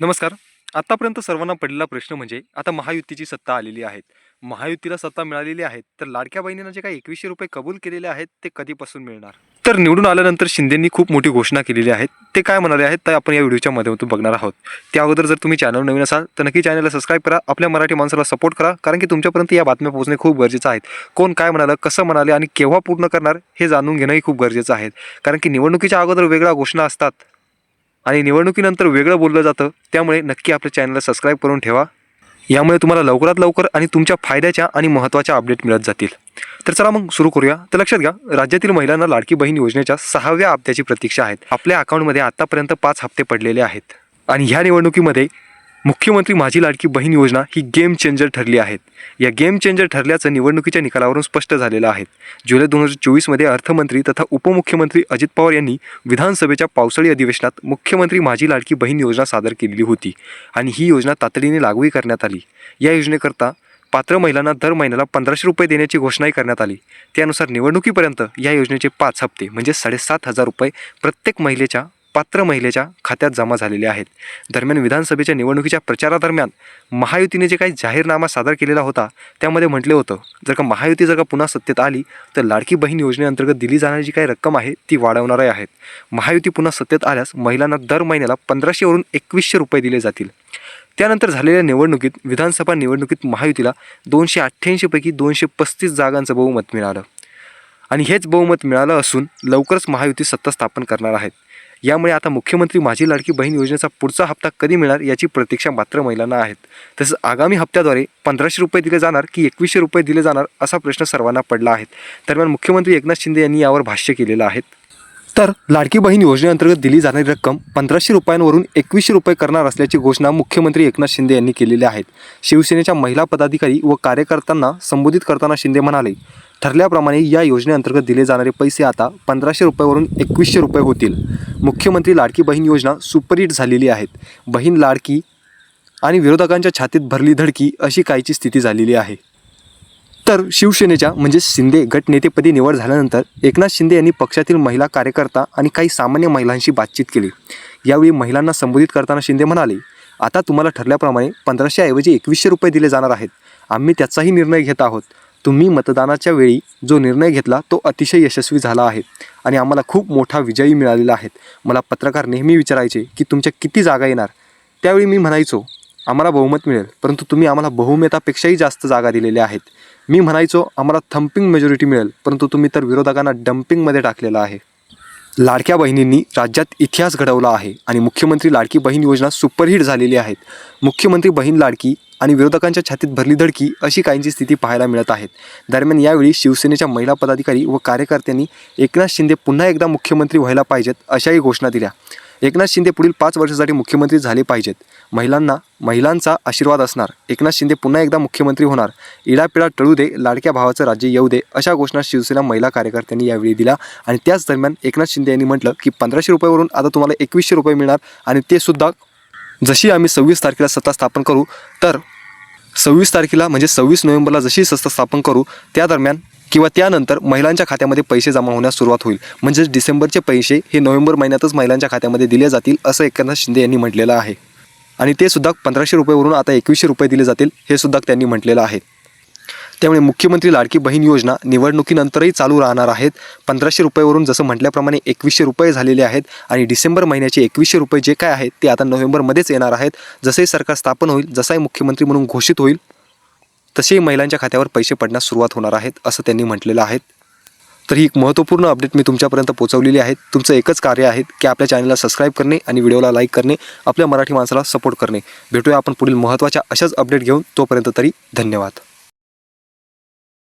नमस्कार. आतापर्यंत सर्वांना पडलेला प्रश्न म्हणजे आता महायुतीची सत्ता आलेली आहे. महायुतीला सत्ता मिळालेली आहे तर लाडक्या बहिणींना जे काही एकवीसशे रुपये कबूल केलेले आहेत ते कधीपासून मिळणार? तर निवडून आल्यानंतर शिंदेंनी खूप मोठी घोषणा केलेली आहे. ते काय म्हणाले आहेत तर आपण या व्हिडिओच्या माध्यमातून बघणार आहोत. त्या अगोदर जर तुम्ही चॅनल नवीन असाल तर नक्की चॅनलला सबस्क्राईब करा आपल्या मराठी माणसाला सपोर्ट करा कारण की तुमच्यापर्यंत या बातम्या पोहोचणे खूप गरजेचं आहे. कोण काय म्हणालं कसं म्हणाले आणि केव्हा पूर्ण करणार हे जाणून घेणंही खूप गरजेचं आहे. कारण की निवडणुकीच्या अगोदर वेगळ्या घोषणा असतात. आणि निवडणुकीनंतर वेगळं बोललं जातं त्यामुळे नक्की आपल्या चॅनलला सबस्क्राईब करून ठेवा. यामुळे तुम्हाला लवकरात लवकर आणि तुमच्या फायद्याच्या आणि महत्त्वाच्या अपडेट मिळत जातील. तर चला मग सुरू करूया. तर लक्षात घ्या राज्यातील महिलांना लाडकी बहीण योजनेच्या सहाव्या हप्त्याची प्रतीक्षा आहेत. आपल्या अकाउंटमध्ये आतापर्यंत पाच हप्ते पडलेले आहेत. आणि ह्या निवडणुकीमध्ये मुख्यमंत्री माझी लाडकी बहीण योजना ही गेम चेंजर ठरली आहेत. या गेम चेंजर ठरल्याचं निवडणुकीच्या निकालावरून स्पष्ट झालेलं आहे. जुलै दोन हजार चोवीसमध्ये अर्थमंत्री तथा उपमुख्यमंत्री अजित पवार यांनी विधानसभेच्या पावसाळी अधिवेशनात मुख्यमंत्री माझी लाडकी बहीण योजना सादर केलेली होती आणि ही योजना तातडीने लागूही करण्यात आली. या योजनेकरता पात्र महिलांना दर महिन्याला पंधराशे रुपये देण्याची घोषणाही करण्यात आली. त्यानुसार निवडणुकीपर्यंत या योजनेचे पाच हप्ते म्हणजे साडेसात हजार रुपये प्रत्येक महिलेच्या पात्र महिलेच्या खात्यात जमा झालेले आहेत. दरम्यान विधानसभेच्या निवडणुकीच्या प्रचारादरम्यान महायुतीने जे काही जाहीरनामा सादर केलेला होता त्यामध्ये म्हटले होतं जर का महायुती जर का पुन्हा सत्तेत आली तर लाडकी बहीण योजनेअंतर्गत दिली जाणारी जी काही रक्कम आहे ती वाढवणार आहेत. महायुती पुन्हा सत्तेत आल्यास महिलांना दर महिन्याला पंधराशेवरून एकवीसशे रुपये दिले जातील. त्यानंतर झालेल्या निवडणुकीत विधानसभा निवडणुकीत महायुतीला दोनशे अठ्ठ्याऐंशीपैकी दोनशे पस्तीस जागांचं बहुमत मिळालं. आणि हेच बहुमत मिळालं असून लवकरच महायुती सत्ता स्थापन करणार आहेत. यामुळे आता मुख्यमंत्री माझी लाडकी बहीण योजनेचा पुढचा हप्ता कधी मिळणार याची प्रतीक्षा मात्र महिलांना आहेत. तसंच आगामी हप्त्याद्वारे पंधराशे रुपये दिले जाणार की एकवीसशे रुपये दिले जाणार असा प्रश्न सर्वांना पडला आहे. दरम्यान मुख्यमंत्री एकनाथ शिंदे यांनी यावर भाष्य केलेलं आहे. तर लाडकी बहीण योजनेअंतर्गत दिली जाणारी रक्कम पंधराशे रुपयांवरून एकवीसशे रुपये करणार असल्याची घोषणा मुख्यमंत्री एकनाथ शिंदे यांनी केलेली आहे शिवसेनेच्या महिला पदाधिकारी व कार्यकर्त्यांना संबोधित करताना शिंदे म्हणाले ठरल्याप्रमाणे या योजनेअंतर्गत दिले जाणारे पैसे आता पंधराशे रुपयावरून एकवीसशे रुपये होतील. मुख्यमंत्री लाडकी बहीण योजना सुपरहिट झालेली आहेत. बहीण लाडकी आणि विरोधकांच्या छातीत भरली धडकी अशी काहीची स्थिती झालेली आहे. तर शिवसेनेच्या म्हणजे शिंदे गटनेतेपदी निवड झाल्यानंतर एकनाथ शिंदे यांनी पक्षातील महिला कार्यकर्ता आणि काही सामान्य महिलांशी बातचीत केली. यावेळी महिलांना संबोधित करताना शिंदे म्हणाले आता तुम्हाला ठरल्याप्रमाणे पंधराशेऐवजी एकवीसशे रुपये दिले जाणार आहेत. आम्ही त्याचाही निर्णय घेत आहोत. तुम्ही मतदानाच्या वेळी जो निर्णय घेतला तो अतिशय यशस्वी झाला आहे आणि आम्हाला खूप मोठा विजयी मिळालेला आहे. मला पत्रकार नेहमी विचारायचे की तुमच्या किती जागा येणार? त्यावेळी मी म्हणायचो आम्हाला बहुमत मिळेल परंतु तुम्ही आम्हाला बहुमतापेक्षाही जास्त जागा दिलेल्या आहेत. मी म्हणायचो आम्हाला थम्पिंग मेजॉरिटी मिळेल परंतु तुम्ही तर विरोधकांना डम्पिंगमध्ये टाकलेलं आहे. लाडक्या बहिणींनी राज्यात इतिहास घडवला आहे आणि मुख्यमंत्री लाडकी बहीण योजना सुपरहिट झालेली आहेत. मुख्यमंत्री बहीण लाडकी आणि विरोधकांच्या छातीत भरली धडकी अशी काहींची स्थिती पाहायला मिळत आहेत. दरम्यान यावेळी शिवसेनेच्या महिला पदाधिकारी व कार्यकर्त्यांनी एकनाथ शिंदे पुन्हा एकदा मुख्यमंत्री व्हायला पाहिजेत अशाही घोषणा दिल्या. एकनाथ शिंदे पुढील पाच वर्षासाठी मुख्यमंत्री झाले पाहिजेत. महिलांना महिलांचा आशीर्वाद असणार. एकनाथ शिंदे पुन्हा एकदा मुख्यमंत्री होणार. इडापिडा टळू दे लाडक्या भावाचं राज्य येऊ दे अशा घोषणा शिवसेना महिला कार्यकर्त्यांनी यावेळी दिल्या. आणि त्याच दरम्यान एकनाथ शिंदे यांनी म्हटलं की पंधराशे रुपयावरून आता तुम्हाला एकवीसशे रुपये मिळणार आणि ते सुद्धा जशी आम्ही सव्वीस तारखेला सत्ता स्थापन करू तर सव्वीस तारखेला म्हणजे सव्वीस नोव्हेंबरला जशी सत्ता स्थापन करू त्या दरम्यान किंवा त्यानंतर महिलांच्या खात्यामध्ये पैसे जमा होण्यास सुरुवात होईल. म्हणजेच डिसेंबरचे पैसे हे नोव्हेंबर महिन्यातच महिलांच्या खात्यामध्ये दिले जातील असं एकनाथ शिंदे यांनी म्हटलेलं आहे. आणि ते सुद्धा पंधराशे रुपयेवरून आता एकवीसशे रुपये दिले जातील हे सुद्धा त्यांनी म्हटलेलं आहे. त्यामुळे मुख्यमंत्री लाडकी बहीण योजना निवडणुकीनंतरही चालू राहणार आहेत. पंधराशे रुपयेवरून जसं म्हटल्याप्रमाणे एकवीसशे रुपये झालेले आहेत आणि डिसेंबर महिन्याचे एकवीसशे रुपये जे काय आहेत ते आता नोव्हेंबरमध्येच येणार आहेत. जसंही सरकार स्थापन होईल जसाही मुख्यमंत्री म्हणून घोषित होईल तसेही महिलांच्या खात्यावर पैसे पडण्यास सुरुवात होणार आहेत असं त्यांनी म्हटलेलं आहे. तर ही एक महत्त्वपूर्ण अपडेट मी तुमच्यापर्यंत पोहोचवलेली आहे. तुमचं एकच कार्य आहे की आपल्या चॅनलला सबस्क्राईब करणे आणि व्हिडिओला लाईक करणे आपल्या मराठी माणसाला सपोर्ट करणे. भेटूया आपण पुढील महत्त्वाच्या अशाच अपडेट घेऊन. तोपर्यंत तरी धन्यवाद.